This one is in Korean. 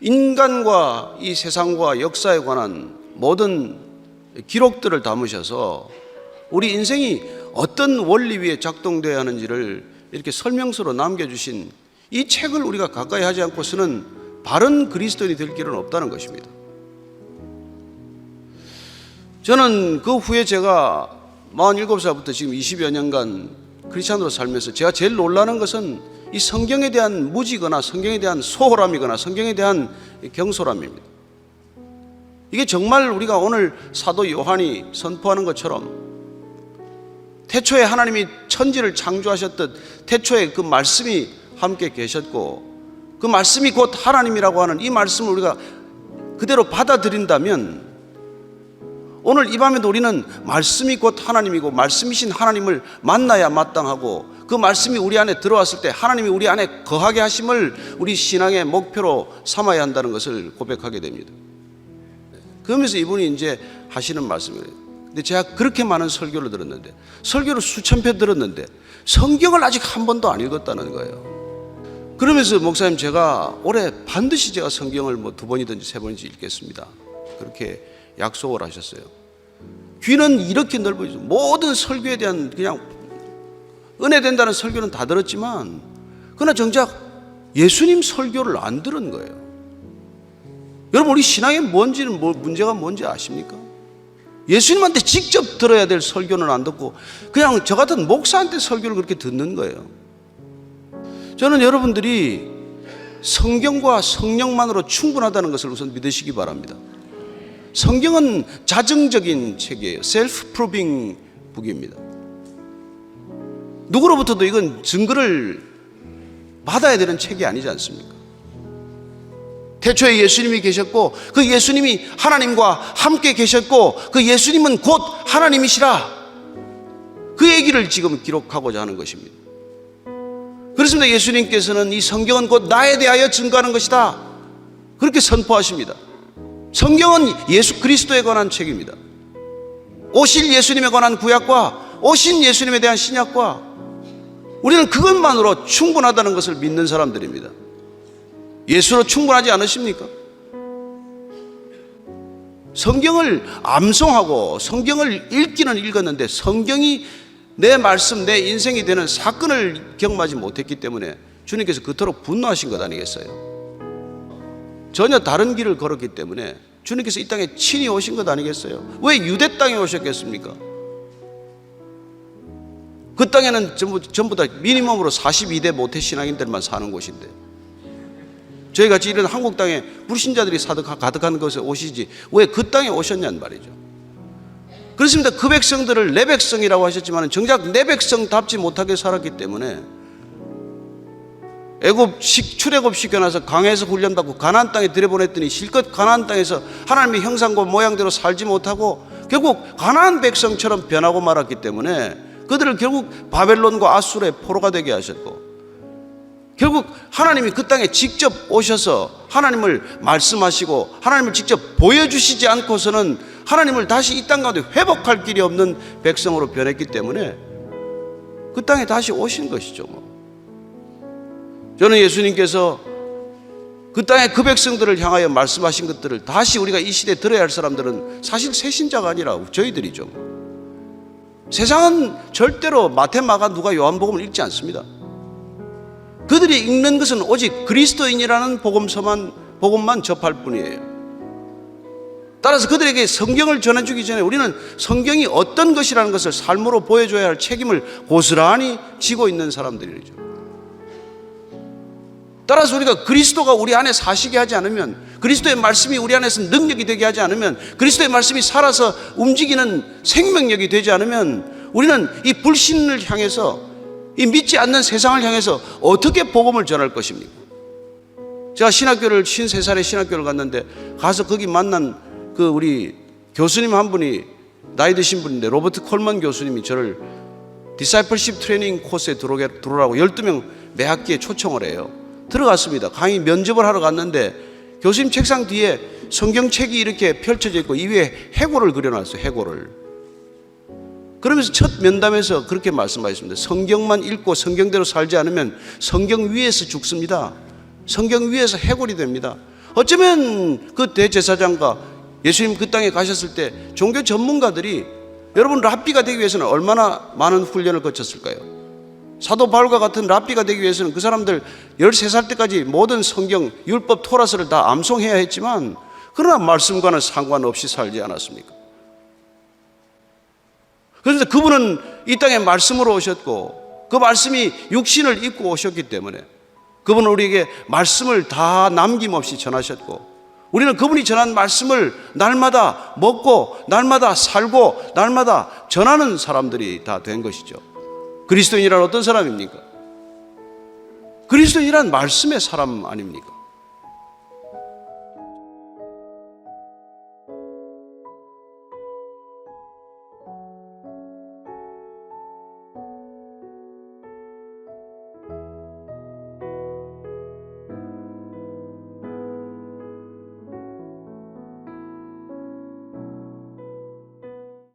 인간과 이 세상과 역사에 관한 모든 기록들을 담으셔서 우리 인생이 어떤 원리 위에 작동되어야 하는지를 이렇게 설명서로 남겨주신 이 책을 우리가 가까이 하지 않고서는 바른 그리스도인이 될 길은 없다는 것입니다. 저는 그 후에 제가 47살부터 지금 20여 년간 크리스찬으로 살면서 제가 제일 놀라는 것은 이 성경에 대한 무지거나 성경에 대한 소홀함이거나 성경에 대한 경솔함입니다. 이게 정말 우리가 오늘 사도 요한이 선포하는 것처럼 태초에 하나님이 천지를 창조하셨듯 태초에 그 말씀이 함께 계셨고 그 말씀이 곧 하나님이라고 하는 이 말씀을 우리가 그대로 받아들인다면 오늘 이 밤에도 우리는 말씀이 곧 하나님이고 말씀이신 하나님을 만나야 마땅하고 그 말씀이 우리 안에 들어왔을 때 하나님이 우리 안에 거하게 하심을 우리 신앙의 목표로 삼아야 한다는 것을 고백하게 됩니다. 그러면서 이분이 이제 하시는 말씀이에요. 근데 제가 그렇게 많은 설교를 들었는데 설교를 수천 편 들었는데 성경을 아직 한 번도 안 읽었다는 거예요. 그러면서 목사님 제가 올해 반드시 제가 성경을 뭐 두 번이든지 세 번인지 읽겠습니다. 그렇게 약속을 하셨어요. 귀는 이렇게 넓어지죠. 모든 설교에 대한 그냥 은혜 된다는 설교는 다 들었지만 그러나 정작 예수님 설교를 안 들은 거예요. 여러분 우리 신앙의 뭔지는 뭐 문제가 뭔지 아십니까? 예수님한테 직접 들어야 될 설교는 안 듣고 그냥 저 같은 목사한테 설교를 그렇게 듣는 거예요. 저는 여러분들이 성경과 성령만으로 충분하다는 것을 우선 믿으시기 바랍니다. 성경은 자증적인 책이에요. 셀프 프로빙 북입니다. 누구로부터도 이건 증거를 받아야 되는 책이 아니지 않습니까? 태초에 예수님이 계셨고 그 예수님이 하나님과 함께 계셨고 그 예수님은 곧 하나님이시라. 그 얘기를 지금 기록하고자 하는 것입니다. 그렇습니다. 예수님께서는 이 성경은 곧 나에 대하여 증거하는 것이다. 그렇게 선포하십니다. 성경은 예수 그리스도에 관한 책입니다. 오실 예수님에 관한 구약과 오신 예수님에 대한 신약과 우리는 그것만으로 충분하다는 것을 믿는 사람들입니다. 예수로 충분하지 않으십니까? 성경을 암송하고 성경을 읽기는 읽었는데 성경이 내 말씀, 내 인생이 되는 사건을 경험하지 못했기 때문에 주님께서 그토록 분노하신 것 아니겠어요? 전혀 다른 길을 걸었기 때문에 주님께서 이 땅에 친히 오신 것 아니겠어요? 왜 유대 땅에 오셨겠습니까? 그 땅에는 전부, 전부 다 미니멈으로 42대 모태 신앙인들만 사는 곳인데 저희 같이 이런 한국 땅에 불신자들이 가득한 곳에 오시지 왜 그 땅에 오셨냐는 말이죠. 그렇습니다. 그 백성들을 내 백성이라고 하셨지만 정작 내 백성답지 못하게 살았기 때문에 애굽 출애굽 시켜놔서 강에서 훈련받고 가나안 땅에 들여보냈더니 실컷 가나안 땅에서 하나님의 형상과 모양대로 살지 못하고 결국 가나안 백성처럼 변하고 말았기 때문에 그들을 결국 바벨론과 아수르의 포로가 되게 하셨고 결국 하나님이 그 땅에 직접 오셔서 하나님을 말씀하시고 하나님을 직접 보여주시지 않고서는 하나님을 다시 이 땅 가운데 회복할 길이 없는 백성으로 변했기 때문에 그 땅에 다시 오신 것이죠. 뭐. 저는 예수님께서 그 땅의 그 백성들을 향하여 말씀하신 것들을 다시 우리가 이 시대에 들어야 할 사람들은 사실 새신자가 아니라 저희들이죠. 세상은 절대로 마테마가 누가 요한복음을 읽지 않습니다. 그들이 읽는 것은 오직 그리스도인이라는 복음서만 복음만 접할 뿐이에요. 따라서 그들에게 성경을 전해주기 전에 우리는 성경이 어떤 것이라는 것을 삶으로 보여줘야 할 책임을 고스란히 지고 있는 사람들이죠. 따라서 우리가 그리스도가 우리 안에 사시게 하지 않으면 그리스도의 말씀이 우리 안에서 능력이 되게 하지 않으면 그리스도의 말씀이 살아서 움직이는 생명력이 되지 않으면 우리는 이 불신을 향해서 이 믿지 않는 세상을 향해서 어떻게 복음을 전할 것입니까? 제가 신학교를 53살에 신학교를 갔는데 가서 거기 만난 그 우리 교수님 한 분이 나이 드신 분인데 로버트 콜먼 교수님이 저를 디사이플십 트레이닝 코스에 들어오라고 12명 매 학기에 초청을 해요. 들어갔습니다. 강의 면접을 하러 갔는데 교수님 책상 뒤에 성경책이 이렇게 펼쳐져 있고 이 위에 해골을 그려놨어요. 해골을. 그러면서 첫 면담에서 그렇게 말씀하셨습니다. 성경만 읽고 성경대로 살지 않으면 성경 위에서 죽습니다. 성경 위에서 해골이 됩니다. 어쩌면 그 대제사장과 예수님 그 땅에 가셨을 때 종교 전문가들이 여러분 랍비가 되기 위해서는 얼마나 많은 훈련을 거쳤을까요? 사도 바울과 같은 랍비가 되기 위해서는 그 사람들 13살 때까지 모든 성경, 율법, 토라스를 다 암송해야 했지만 그러나 말씀과는 상관없이 살지 않았습니까? 그런데 그분은 이 땅에 말씀으로 오셨고 그 말씀이 육신을 입고 오셨기 때문에 그분은 우리에게 말씀을 다 남김없이 전하셨고 우리는 그분이 전한 말씀을 날마다 먹고 날마다 살고 날마다 전하는 사람들이 다 된 것이죠. 그리스도인이란 어떤 사람입니까? 그리스도인이란 말씀의 사람 아닙니까?